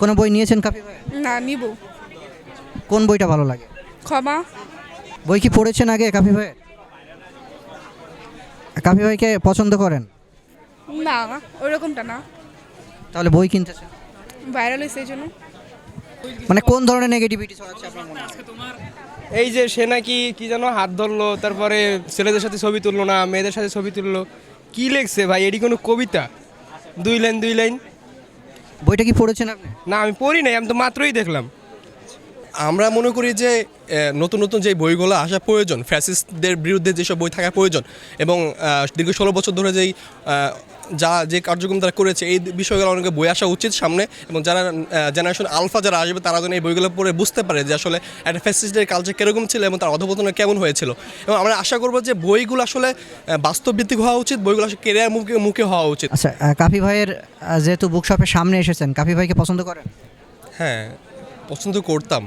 কোনো বই নিয়েছেন কাফি ভাই? না নিব। কোন বইটা ভালো লাগে? ক্ষমা। বই কি পড়েছেন আগে কাফি ভাই কাফি ভাইকে পছন্দ করেন? না ওইরকমটা না। তাহলে বই কিনতেছেন? ভাইরাল হয়েছে এই জন্য। মানে কোন ধরনের নেগেটিভিটি ছড়াচ্ছে আপনার মনে? এই যে সে নাকি কি যেন হাত ধরলো তারপরে ছেলেদের সাথে ছবি তুললো না মেয়েদের সাথে ছবি তুললো। কি লেখছে ভাই? এটি কোনো কবিতা? দুই লাইন দুই লাইন। বইটা কি পড়েছেন আপনি? না আমি পড়ি নাই আমি তো মাত্রই দেখলাম। আমরা মনে করি যে নতুন নতুন যে বইগুলো আসা প্রয়োজন ফ্যাসিস্টদের বিরুদ্ধে যেসব বই থাকা প্রয়োজন এবং দীর্ঘ ষোলো বছর ধরে যেই যা যে কার্যক্রম তারা করেছে এই বিষয়গুলো অনেকে বই আসা উচিত সামনে এবং যারা জেনারেশন আলফা যারা আসবে তারা যেন এই বইগুলো পড়ে বুঝতে পারে যে আসলে একটা ফ্যাসিস্টদের কালচার কীরকম ছিল এবং তার অধপতন কেমন হয়েছিল। এবং আমরা আশা করব যে বইগুলো আসলে বাস্তবভিত্তিক হওয়া উচিত বইগুলো আসলে কেরিয়ার মুখে মুখে হওয়া উচিত। আচ্ছা কাফি ভাইয়ের যেহেতু বুকশপের সামনে এসেছেন কাফি ভাইকে পছন্দ করেন? হ্যাঁ পছন্দ করতাম।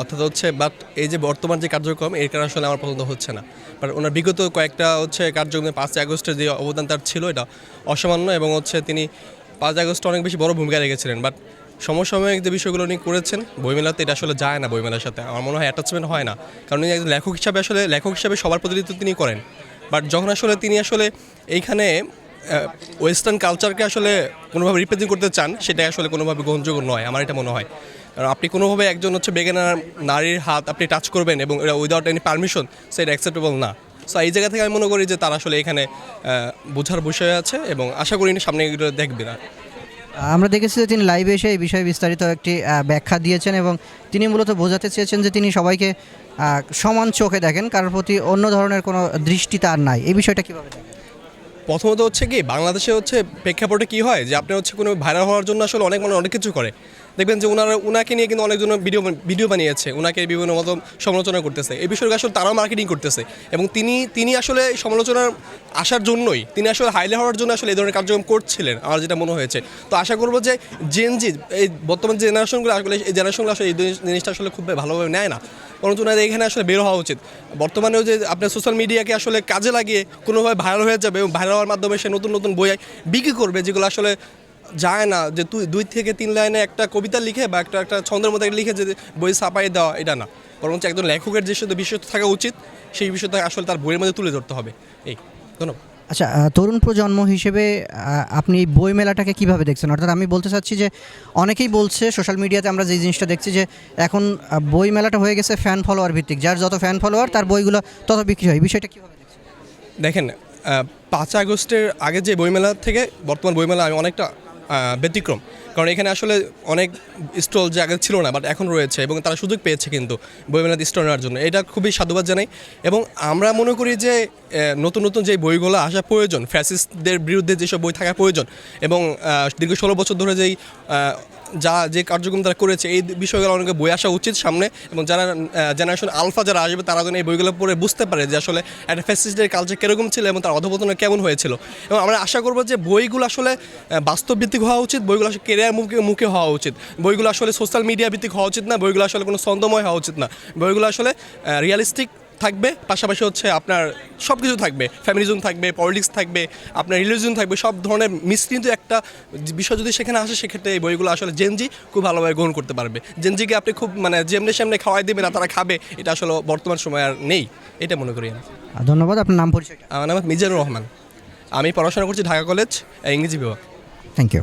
অর্থাৎ হচ্ছে বাট এই যে বর্তমান যে কার্যক্রম, এর কারণে আসলে আমার পছন্দ হচ্ছে না। বাট ওনার বিগত কয়েকটা হচ্ছে কার্যক্রমে পাঁচই আগস্টের যে অবদান তার ছিল, এটা অসামান্য এবং হচ্ছে তিনি পাঁচ আগস্টে অনেক বেশি বড় ভূমিকা রেখেছিলেন। বাট সমসাময়িক যে বিষয়গুলো উনি করেছেন, বইমেলাতে এটা আসলে যায় না বইমেলার সাথে। আমার মনে হয় অ্যাটাচমেন্ট হয় না। কারণ উনি একজন লেখক হিসাবে আসলে, লেখক হিসাবে সবার প্রতিনিধিত্ব তিনি করেন। বাট যখন আসলে তিনি আসলে এইখানে ওয়েস্টার্ন কালচারকে আসলে কোনোভাবে রিপ্রেজেন্ট করতে চান সেটা আসলে কোনোভাবে গ্রহণযোগ্য নয়, আমার এটা মনে হয়। কারণ আপনি কোনোভাবে একজন হচ্ছে বেগানার নারীর হাত আপনি টাচ করবেন এবং এটা উইদাউট এনি পারমিশন সেটা অ্যাকসেপ্টেবল না। সো এই জায়গা থেকে আমি মনে করি যে তারা আসলে এখানে বোঝার বিষয় আছে এবং আশা করি সামনে এগুলো দেখবে না আমরা দেখেছি যে তিনি লাইভে এসে এই বিষয়ে বিস্তারিত একটি ব্যাখ্যা দিয়েছেন এবং তিনি মূলত বোঝাতে চেয়েছেন যে তিনি সবাইকে সমান চোখে দেখেন, কারোর প্রতি অন্য ধরনের কোনো দৃষ্টি তার নাই। এই বিষয়টা কীভাবে প্রথমত হচ্ছে কি, বাংলাদেশে হচ্ছে প্রেক্ষাপটে কি হয় যে আপনি হচ্ছে কোনো ভাইরাল হওয়ার জন্য আসলে অনেক মানুষ অনেক কিছু করে। দেখবেন যে ওনারা ওনাকে নিয়ে কিন্তু অনেকজন ভিডিও ভিডিও বানিয়েছে ওনাকে বিভিন্ন মতো সমালোচনা করতেছে। এই বিষয়টা আসলে তারাও মার্কেটিং করতেছে এবং তিনি তিনি আসলে সমালোচনার আসার জন্যই, তিনি আসলে হাইলে হওয়ার জন্য আসলে এই ধরনের কার্যক্রম করছিলেন আমার যেটা মনে হয়েছে। তো আশা করব যে জেনজি এই বর্তমান জেনারেশনগুলো আসলে, এই জেনারেশনগুলো আসলে এই জিনিসটা আসলে খুব ভালোভাবে নেয় না। বরঞ্চ ওনাদের এখানে আসলে বের হওয়া উচিত। বর্তমানেও যে আপনার সোশ্যাল মিডিয়াকে আসলে কাজে লাগিয়ে কোনোভাবে ভাইরাল হয়ে যাবে এবং ভাইরাল হওয়ার মাধ্যমে সে নতুন নতুন বই বিক্রি করবে, যেগুলো আসলে যায় না যে তুই দুই থেকে তিন লাইনে একটা কবিতা লিখে বা একটা একটা ছন্দের মধ্যে লিখে যে বই ছাপাই দেওয়া, এটা না। বরঞ্চ একজন লেখকের যে বিষয় থাকা উচিত, সেই বিষয়টা আসলে তার বইয়ের মধ্যে তুলে ধরতে হবে। এই, ধন্যবাদ। আচ্ছা তরুণ প্রজন্ম হিসেবে আপনি এই বই মেলাটাকে কীভাবে দেখছেন? অর্থাৎ আমি বলতে চাচ্ছি যে, অনেকেই বলছে সোশ্যাল মিডিয়াতে আমরা যে জিনিসটা দেখছি যে, এখন বই মেলাটা হয়ে গেছে ফ্যান ফলোয়ার ভিত্তিক। যার যত ফ্যান ফলোয়ার তার বইগুলো তত বিক্রি হয়। বিষয়টা কীভাবে দেখছেন? দেখেন পাঁচ আগস্টের আগে যে বইমেলা থেকে, বর্তমান বইমেলা অনেকটা ব্যতিক্রম। কারণ এখানে আসলে অনেক স্টল যে আগে ছিল না বাট এখন রয়েছে এবং তারা সুযোগ পেয়েছে কিন্তু বইমেলাতে স্টল নেওয়ার জন্য। এটা খুবই সাধুবাদ জানাই এবং আমরা মনে করি যে নতুন নতুন যে বইগুলো আসা প্রয়োজন ফ্যাসিস্টদের বিরুদ্ধে যেসব বই থাকা প্রয়োজন এবং দীর্ঘ ষোলো বছর ধরে যেই যা যে কার্যক্রম তারা করেছে এই বিষয়গুলো অনেকে বই আসা উচিত সামনে এবং যারা জেনারেশন আলফা যারা আসবে তারা যেন এই বইগুলো পড়ে বুঝতে পারে যে আসলে একটা ফ্যাসিস্টদের কালচার কীরকম ছিল এবং তার অধপতন কেমন হয়েছিল। এবং আমরা আশা করব যে বইগুলো আসলে আহ, বাস্তবভিত্তিক হওয়া উচিত বইগুলো আসলে কেরিয়ার মুখে মুখে হওয়া উচিত। বইগুলো আসলে সোশ্যাল মিডিয়া ভিত্তিক হওয়া উচিত না বইগুলো আসলে কোনো ছন্দময় হওয়া উচিত না। বইগুলো আসলে রিয়ালিস্টিক থাকবে পাশাপাশি হচ্ছে আপনার সব কিছু থাকবে ফ্যামিলিজম থাকবে পলিটিক্স থাকবে আপনার রিলিজন থাকবে সব ধরনের মিশ্রিত একটা বিষয় যদি সেখানে আসে সেক্ষেত্রে এই বইগুলো আসলে জেনজি খুব ভালোভাবে গ্রহণ করতে পারবে। জেনজিকে আপনি খুব মানে যেমনি সামনে খাওয়াই দেবেন না তারা খাবে এটা আসলে বর্তমান সময় আর নেই। এটা মনে করি আমি। ধন্যবাদ আপনার নাম পরিচয়টা। আমার নাম মিজানুর রহমান। আমি পড়াশোনা করছি ঢাকা কলেজ ইংরেজি বিভাগ। Thank you